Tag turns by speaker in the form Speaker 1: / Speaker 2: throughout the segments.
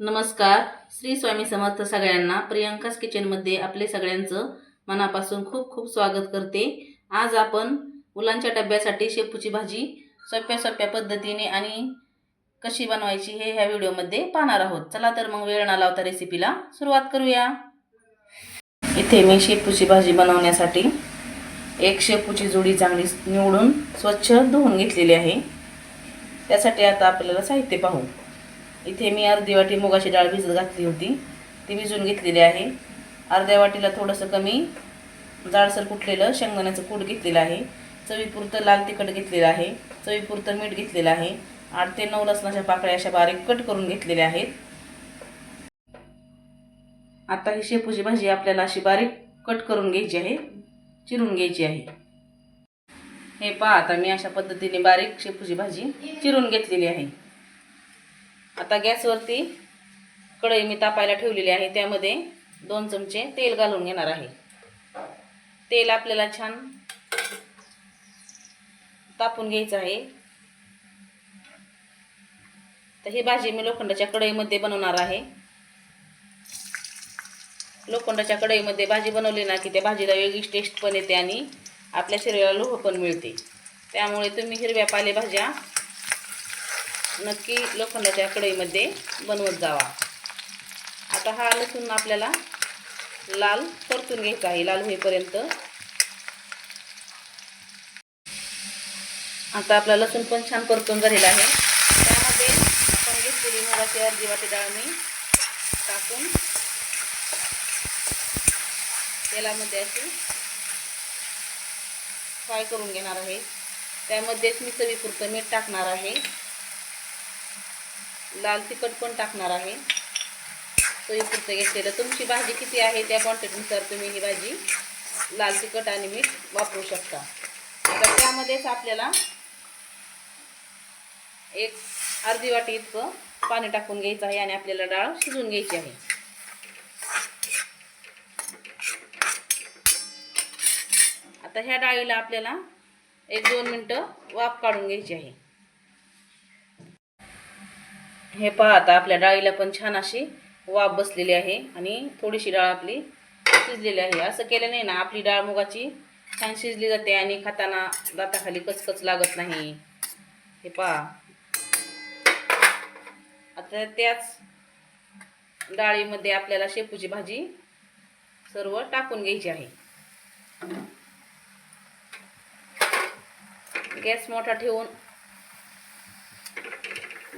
Speaker 1: नमस्कार श्री स्वामी समर्थ सगळ्यांना प्रियंकाच किचनमध्ये आपले सगळ्यांचं मनापासून खूप खूप स्वागत करते. आज आपण मुलांच्या डब्यासाठी शेपूची भाजी सोप्या सोप्या पद्धतीने आणि कशी बनवायची हे ह्या व्हिडिओमध्ये पाहणार आहोत. चला तर मग वेळ न लावता रेसिपीला सुरुवात करूया. इथे मी शेपूची भाजी बनवण्यासाठी एक शेपूची जोडी चांगली निवडून स्वच्छ धुवून घेतलेली आहे. त्यासाठी आता आपल्याला साहित्य पाहू. इथे मी अर्धी वाटी मुगाची डाळ भिजत घातली होती. ती भिजून घेतलेली आहे. अर्ध्या वाटीला थोडंसं कमी जाडसर कुटलेलं शेंगदाण्याचं कूट घेतलेलं आहे. चवीपुरतं लाल तिखट घेतलेलं आहे. चवीपुरतं मीठ घेतलेलं आहे. आठ ते नऊ लसणाच्या पाकळ्या अशा बारीक कट करून घेतलेल्या आहेत. आता ही शेपूची भाजी आपल्याला अशी बारीक कट करून घ्यायची आहे. चिरून घ्यायची आहे. हे पहा आता मी अशा पद्धतीने बारीक शेपूची भाजी चिरून घेतलेली आहे. आता गॅसवरती कढई मी तापायला ठेवलेली आहे. त्यामध्ये दोन चमचे तेल घालून घेणार आहे. तेल आपल्याला छान तापून घ्यायचं आहे. तर ही भाजी मी लोखंडाच्या कढईमध्ये बनवणार आहे. लोखंडाच्या कढईमध्ये भाजी बनवली ना की त्या भाजीला वेगळीच टेस्ट पण येते आणि आपल्या शरीराला लोह पण मिळते. त्यामुळे तुम्ही हिरव्या पालेभाज्या नक्की लोखंडाच्या कढईमध्ये बनवत जावा. आता हा लसूण आपल्याला लाल परतून घ्यायचा आहे लाल होईपर्यंत. आता आपला लसूण पण छान परतून झालेला आहे. त्यामध्ये आपण घेतलेली मुगाची अर्धी वाटी डाळ मी टाकून तेलामध्ये अशी फ्राय करून घेणार आहे. त्यामध्येच मी चवीपुरतं मीठ टाकणार आहे. लाल तिखट पण टाकणार आहे. सोयीपुरतं घेतलेलं तुमची भाजी किती आहे त्या क्वांटिटीनुसार तुम्ही ही भाजी लाल तिखट आणि मीठ वापरू शकता. आता त्यामध्येच आपल्याला एक अर्धी वाटी इतकं पाणी टाकून घ्यायचं आहे आणि आपल्याला डाळ शिजवून घ्यायची आहे. आता ह्या डाळीला आपल्याला एक दोन मिनटं वाफ काढून घ्यायची आहे. हे पहा आता आपल्या डाळीला पण छान अशी वाफ बसलेली आहे आणि थोडीशी डाळ आपली शिजलेली आहे. असं केलं नाही ना आपली डाळ मुगाची छान शिजली जाते आणि खाताना दाताखाली कचकच लागत नाही. हे पहा. आता त्याच डाळीमध्ये आपल्याला शेपूची भाजी सर्व टाकून घ्यायची आहे. गॅस मोठा ठेवून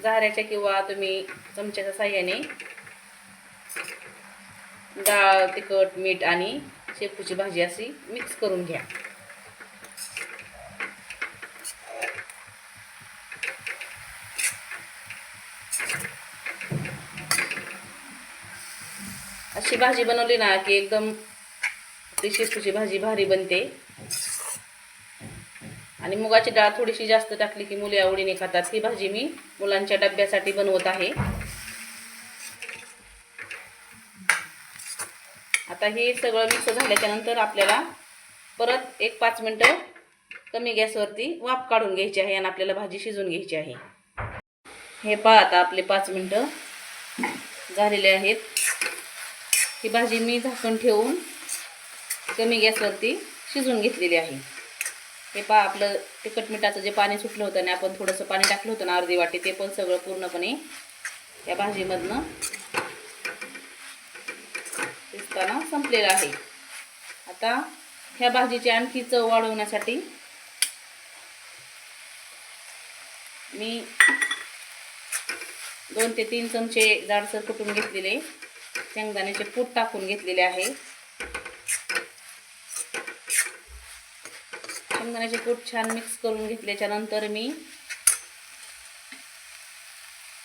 Speaker 1: झाऱ्याच्या किंवा तुम्ही चमच्याच्या साह्याने डाळ तिखट मीठ आणि शेपूची भाजी अशी मिक्स करून घ्या. अशी भाजी बनवली ना की एकदम ती शेपूची भाजी भारी बनते. आणि मुगाची डाळ थोडीशी जास्त टाकली की मुले आवडीने खातात. ही भाजी मी मुलांच्या डब्यासाठी बनवत आहे. आता हे सगळं मिक्स झाल्याच्यानंतर आपल्याला परत एक पाच मिनटं कमी गॅसवरती वाफ काढून घ्यायची आहे आणि आपल्याला भाजी शिजवून घ्यायची आहे. हे पहा आता आपले पाच मिनटं झालेले आहेत. ही भाजी मी झाकण ठेवून कमी गॅसवरती शिजून घेतलेली आहे. हे पहा आपलं तिखट मिठाचं जे पाणी सुटलं होतं आणि आपण थोडंसं पाणी टाकलं होतं ना अर्धी वाटी ते पण सगळं पूर्णपणे या भाजीमधनं शिजताना संपलेलं आहे. आता ह्या भाजीची आणखी चव वाढवण्यासाठी मी दोन ते तीन चमचे जाडसर कुटून घेतलेले शेंगदाण्याचे पूट टाकून घेतलेले आहे. शेंगदाण्याचे कूट छान मिक्स करून घेतल्याच्या नंतर मी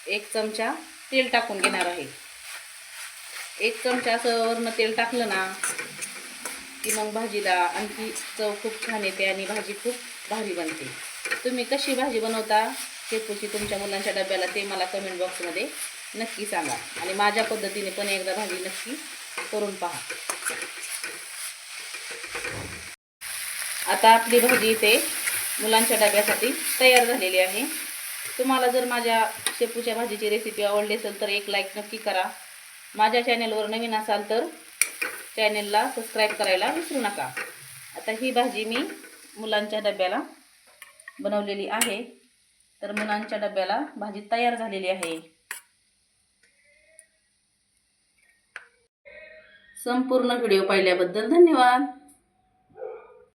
Speaker 1: एक चमचा तेल टाकून घेणार आहे. एक चमचा असं वरनं तेल टाकलं ना की मग भाजीला आणखी चव खूप छान येते आणि भाजी खूप भारी बनते. तुम्ही कशी भाजी बनवता शेपूची तुमच्या मुलांच्या डब्याला ते मला कमेंट बॉक्समध्ये नक्की सांगा. आणि माझ्या पद्धतीने पण एकदा भाजी नक्की करून पहा. आता आपली भाजी इथे मुलांच्या डब्यासाठी तयार झालेली आहे. तुम्हाला जर माझ्या शेपूच्या भाजीची रेसिपी आवडली असेल तर एक लाईक नक्की करा. माझ्या चॅनेलवर नवीन असाल तर चॅनेलला सबस्क्राईब करायला विसरू नका. आता ही भाजी मी मुलांच्या डब्याला बनवलेली आहे. तर मुलांच्या डब्याला भाजी तयार झालेली आहे. संपूर्ण व्हिडिओ पाहिल्याबद्दल धन्यवाद.